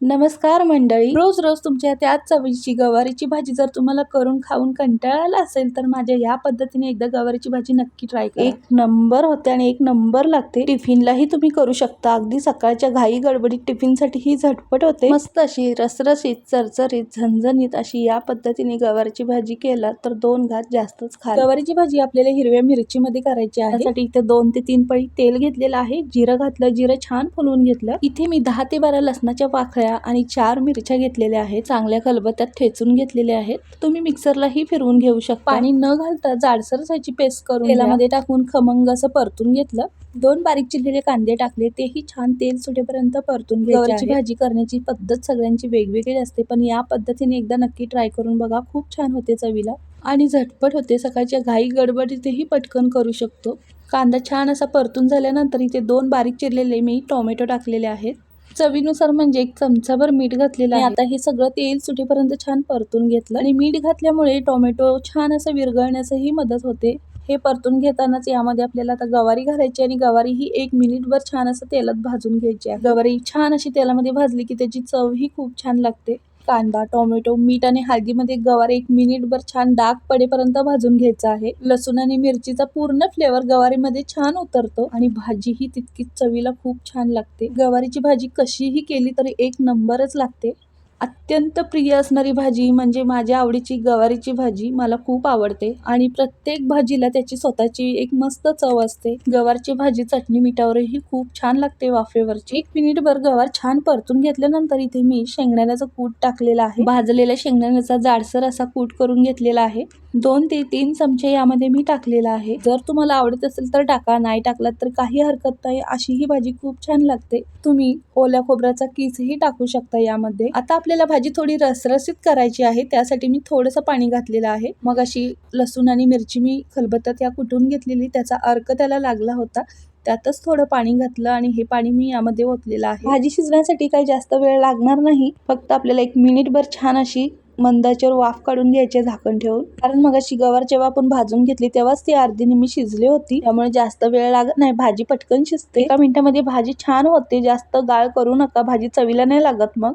नमस्कार मंडळी. रोज रोज तुमच्या आज चवीची गवारीची भाजी जर तुम्हाला करून खाऊन कंटाळाला असेल तर माझ्या या पद्धतीने एकदा गवारीची भाजी नक्की ट्राय करा. एक नंबर होते आणि एक नंबर लागते. टिफिनलाही तुम्ही करू शकता. अगदी सकाळच्या घाई गडबडीत टिफिनसाठी ही झटपट होते. मस्त अशी रसरशीत चरचरीत झणझणीत अशी या पद्धतीने गवारीची भाजी केला तर दोन घात जास्तच खा. गवारीची भाजी आपल्याला हिरव्या मिरचीमध्ये करायची आहे. त्यासाठी इथे दोन ते तीन पळी तेल घेतलेलं आहे. जिरं घातलं जिरं छान फुलवून घेतलं. इथे मी दहा ते बारा लसणाच्या पाखळ्या पाकळ्या आणि चार मिरच्या घेतलेल्या आहेत चांगल्या खलबत्त्यात ठेचून घेतलेल्या आहेत. तुम्ही मिक्सरलाही फिरवून घेऊ शकता. पाणी न घालता जाडसर साची पेस्ट करून तेलामध्ये टाकून खमंग असं परतून घेतलं. दोन बारीक चिरलेले कांदे टाकले. तेही छान तेल सुटेपर्यंत परतून गवारीची भाजी करण्याची पद्धत सगळ्यांची वेगवेगळी असते पण या पद्धतीने एकदा नक्की ट्राय करून बघा. खूप छान होते चवीला. आणि झटपट होते. सकाळच्या घाई गडबडीतही पटकन करू शकतो. कांदा छान असा परतून झाल्यानंतर इथे दोन बारीक चिरलेले मी टोमॅटो टाकलेले आहेत. चवीनुसार म्हणजे एक चमचाभर मीठ घातलेलं आहे. आता हे सगळं तेल सुटेपर्यंत छान परतून घेतलं. आणि मीठ घातल्यामुळे टोमॅटो छान असं विरघळण्यासही मदत होते. हे परतून घेतानाच यामध्ये आपल्याला आता गवारी घालायची आणि गवारी ही एक मिनिटभर छान असं तेलात भाजून घ्यायची आहे. गवारी छान अशी तेलामध्ये भाजली की त्याची चव ही खूप छान लागते. कांदा टोमॅटो मीठ आणि हळदीमध्ये गवार एक मिनिटभर छान डाग पडेपर्यंत भाजून घ्यायचा आहे. लसूण आणि मिरचीचा पूर्ण फ्लेवर गवारीमध्ये छान उतरतो आणि भाजी ही तितकीच चवीला खूप छान लागते. गवारीची भाजी कशीही केली तरी एक नंबरच लागते. अत्यंत प्रिय असणारी भाजी म्हणजे माझ्या आवडीची गवारीची भाजी मला खूप आवडते आणि प्रत्येक भाजीला त्याची स्वतःची एक मस्त चव असते. गवारची भाजी चटणी मिठावरही खूप छान लागते वाफेवरची. एक मिनिटभर गवार छान परतून घेतल्यानंतर इथे मी शेंगदाण्याचा कूट टाकलेला आहे. भाजलेल्या शेंगदाण्याचा जाडसर असा कूट करून घेतलेला आहे. दोन ते तीन चमचे यामध्ये मी टाकलेला आहे. जर तुम्हाला आवडत असेल तर टाका नाही टाकलात तर काही हरकत नाही. अशी ही भाजी खूप छान लागते. तुम्ही ओल्या खोबऱ्याचा किसही टाकू शकता यामध्ये. आता आपल्याला भाजी थोडी रसरसीत करायची आहे त्यासाठी मी थोडंसं पाणी घातलेलं आहे. मग अशी लसूण आणि मिरची मी खलबत्त्यात या कुटून घेतलेली त्याचा अर्क त्याला लागला होता. त्यातच थोडं पाणी घातलं आणि हे पाणी मी यामध्ये ओतलेलं आहे. भाजी शिजण्यासाठी काही जास्त वेळ लागणार नाही फक्त आपल्याला एक मिनिटभर छान अशी मंदाच्यावर वाफ काढून घ्यायचे झाकण ठेवून. कारण मग अशी गवार जेव्हा आपण भाजून घेतली तेव्हाच ती अर्धी निमी शिजली होती. त्यामुळे जास्त वेळ लागत नाही भाजी पटकन शिजते. एका मिनिटामध्ये भाजी छान होते जास्त गाळ करू नका भाजी चवीला नाही लागत मग.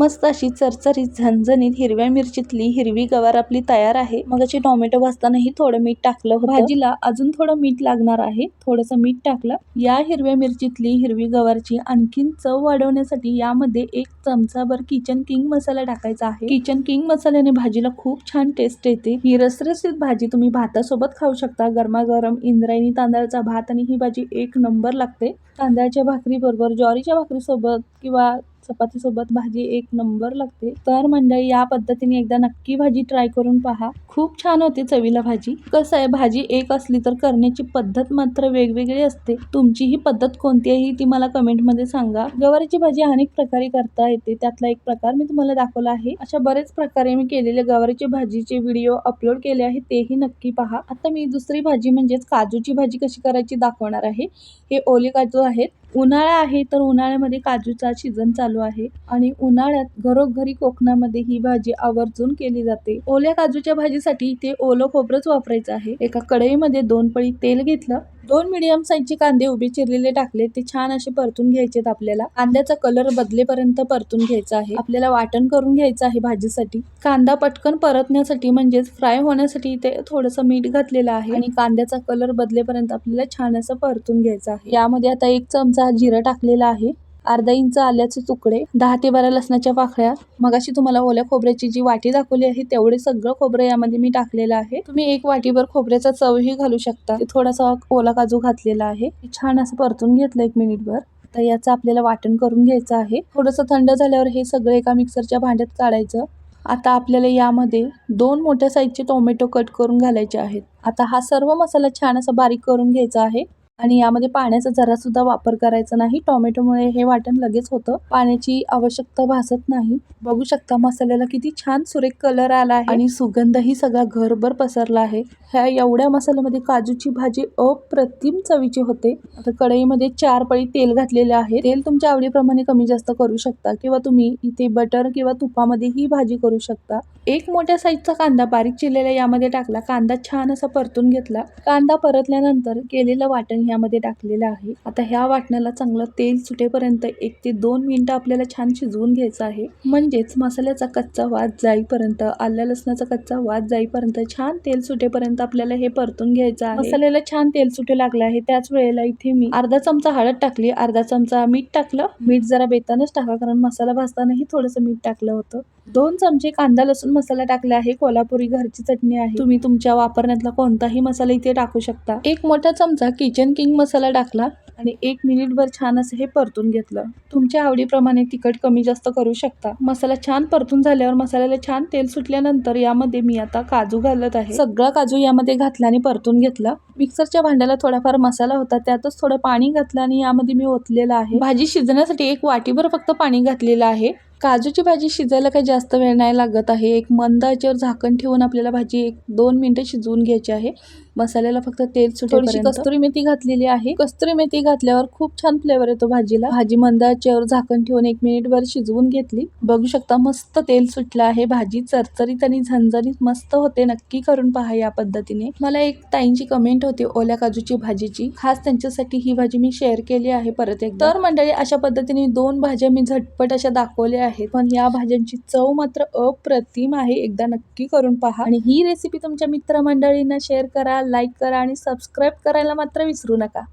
मस्त अशी चरचरीत झणझणीत हिरव्या मिरचीतली हिरवी गवार आपली तयार आहे. मग अशी टोमॅटो भाजतानाही थोडं मीठ टाकलं होतं. भाजीला अजून थोडं मीठ लागणार आहे. थोडंसं मीठ टाकलं. या हिरव्या मिरचीतली हिरवी गवारची आणखीन चव वाढवण्यासाठी यामध्ये एक चमचाभर किचन किंग मसाला टाकायचा आहे. किचन किंग मसाल्याने भाजीला खूप छान टेस्ट येते. ही रसरसीत भाजी तुम्ही भातासोबत खाऊ शकता. गरमागरम इंद्रायणी तांदळाचा भात आणि ही भाजी एक नंबर लागते. तांदळाच्या भाकरी बरोबर ज्वारीच्या भाकरी सोबत किंवा चपाती सोबत भाजी एक नंबर लागते. तर मंडळी या पद्धतीने एकदा नक्की भाजी ट्राय करून पहा. खूप छान होते चवीला भाजी. कसं आहे भाजी एक असली तर करण्याची पद्धत मात्र वेगवेगळी असते. तुमची ही पद्धत कोणती आहे ती मला कमेंटमध्ये सांगा. गवारीची भाजी अनेक प्रकारे करता येते. त्यातला एक प्रकार मी तुम्हाला दाखवला आहे. अशा बरेच प्रकारे मी केलेले गवारीची भाजीचे व्हिडिओ अपलोड केले आहे तेही नक्की पहा. आता मी दुसरी भाजी म्हणजेच काजूची भाजी कशी करायची दाखवणार आहे. हे ओले काजू आहेत. उन्हाळा आहे तर उन्हाळ्यामध्ये काजूचा सीझन चालू आहे आणि उन्हाळ्यात घरोघरी कोकणामध्ये ही भाजी आवर्जून केली जाते. ओल्या काजूच्या भाजीसाठी ते ओलं खोबरंच वापरायचं आहे. एका कढईमध्ये दोन पळी तेल घेतलं दोन मिडियम साईजचे कांदे उभे चिरलेले टाकले ते छान असे परतून घ्यायचेत आपल्याला. कांद्याचा कलर बदलेपर्यंत परतून घ्यायचा आहे. आपल्याला वाटण करून घ्यायचं आहे भाजीसाठी. कांदा पटकन परतण्यासाठी म्हणजेच फ्राय होण्यासाठी ते थोडंसं मीठ घातलेलं आहे आणि कांद्याचा कलर बदलेपर्यंत आपल्याला छान असं परतून घ्यायचं आहे. यामध्ये आता एक चमचा जिरं टाकलेला आहे. अर्धा इंच आल्याचे तुकडे दहा ते बारा लसणाच्या पाकळ्या मग अशी तुम्हाला ओल्या खोबऱ्याची जी वाटी दाखवली आहे तेवढे सगळं खोबरं यामध्ये मी टाकलेलं आहे. तुम्ही एक वाटीभर खोबऱ्याचा चवही घालू शकता. थोडासा ओला काजू घातलेला आहे. छान असं परतून घेतलं एक मिनिटभर. तर याचं आपल्याला वाटण करून घ्यायचं आहे. थोडंसं थंड झाल्यावर हे सगळं एका मिक्सरच्या भांड्यात काढायचं. आता आपल्याला यामध्ये दोन मोठ्या साईजचे टोमॅटो कट करून घालायचे आहेत. आता हा सर्व मसाला छान असा बारीक करून घ्यायचा आहे. आणि यामध्ये पाण्याचा जरा सुद्धा वापर करायचा नाही. टोमॅटोमुळे हे वाटण लगेच होतं. पाण्याची आवश्यकता भासत नाही. बघू शकता मसाल्याला किती छान सुरेख कलर आला आहे. आणि सुगंधही सगळा घरभर पसरला आहे. ह्या एवढ्या मसाल्यामध्ये काजूची भाजी अप्रतिम चवीची होते. आता कढईमध्ये चार पळी तेल घातलेले आहे. तेल तुमच्या आवडीप्रमाणे कमी जास्त करू शकता किंवा तुम्ही इथे बटर किंवा तुपामध्ये ही भाजी करू शकता. एक मोठ्या साईजचा कांदा बारीक चिरलेला यामध्ये टाकला. कांदा छान असा परतून घेतला. कांदा परतल्यानंतर केलेलं वाटण यामध्ये टाकलेलं आहे. आता ह्या वाटण्याला चांगलं तेल सुटेपर्यंत एक ते दोन मिनिटं आपल्याला छान शिजवून घ्यायचं आहे. म्हणजेच मसाल्याचा कच्चा वाद जाईपर्यंत आल्या लसणाचा कच्चा वाद जाईपर्यंत छान तेल सुटेपर्यंत आपल्याला हे परतून घ्यायचं आहे. मसाल्याला छान तेल सुटे लागलं आहे. त्याच वेळेला इथे मी अर्धा चमचा हळद टाकली. अर्धा चमचा मीठ टाकलं. मीठ जरा बेतानच टाका कारण मसाला भाजतानाही थोडंसं मीठ टाकलं होतं. दोन चमचे कांदा लसूण मसाला टाकला आहे. कोल्हापुरी घरची चटणी आहे. तुम्ही तुमच्या वापरण्यातला कोणताही मसाला इथे टाकू शकता. एक मोठा चमचा किचन किंग मसाला टाकला आणि एक मिनिटभर छान असं हे परतून घेतलं. तुमच्या आवडीप्रमाणे तिखट कमी जास्त करू शकता. मसाला छान परतून झाल्यावर मसाल्याला छान तेल सुटल्यानंतर यामध्ये मी आता काजू घालत आहे. सगळा काजू यामध्ये घातला आणि परतून घेतला. मिक्सरच्या भांड्याला थोडाफार मसाला होता. त्यातच थोडं पाणी घातलं आणि यामध्ये मी ओतलेलं आहे. भाजी शिजण्यासाठी एक वाटीभर फक्त पाणी घातलेलं आहे. काजूची भाजी शिजायला काही जास्त वेळ नाही लागत आहे. एक मंद आचेवर झाकण ठेवून आपल्याला भाजी एक दोन मिनटं शिजवून घ्यायची आहे. मसाल्याला फक्त तेल थोडीशी कस्तुरी मेथी घातलेली आहे. कस्तुरी मेथी घातल्यावर खूप छान फ्लेवर येतो भाजीला. भाजी मंद आचेवर झाकण ठेवून एक मिनिटभर शिजवून घेतली. बघू शकता मस्त तेल सुटलं आहे. भाजी चरचरीत आणि झणझणीत मस्त होते. नक्की करून पहा या पद्धतीने. मला एक ताईंची कमेंट होती ओल्या काजूची भाजीची. खास त्यांच्यासाठी ही भाजी मी शेअर केली आहे परत एक तर मंडळी अशा पद्धतीने दोन भाज्या मी झटपट अशा दाखवल्या आहेत. पण या भाज्यांची चव मात्र अप्रतिम आहे. एकदा नक्की करून पहा. आणि ही रेसिपी तुमच्या मित्रमंडळींना शेअर करा लाईक करा आणि सबस्क्राईब करायला मात्र विसरू नका.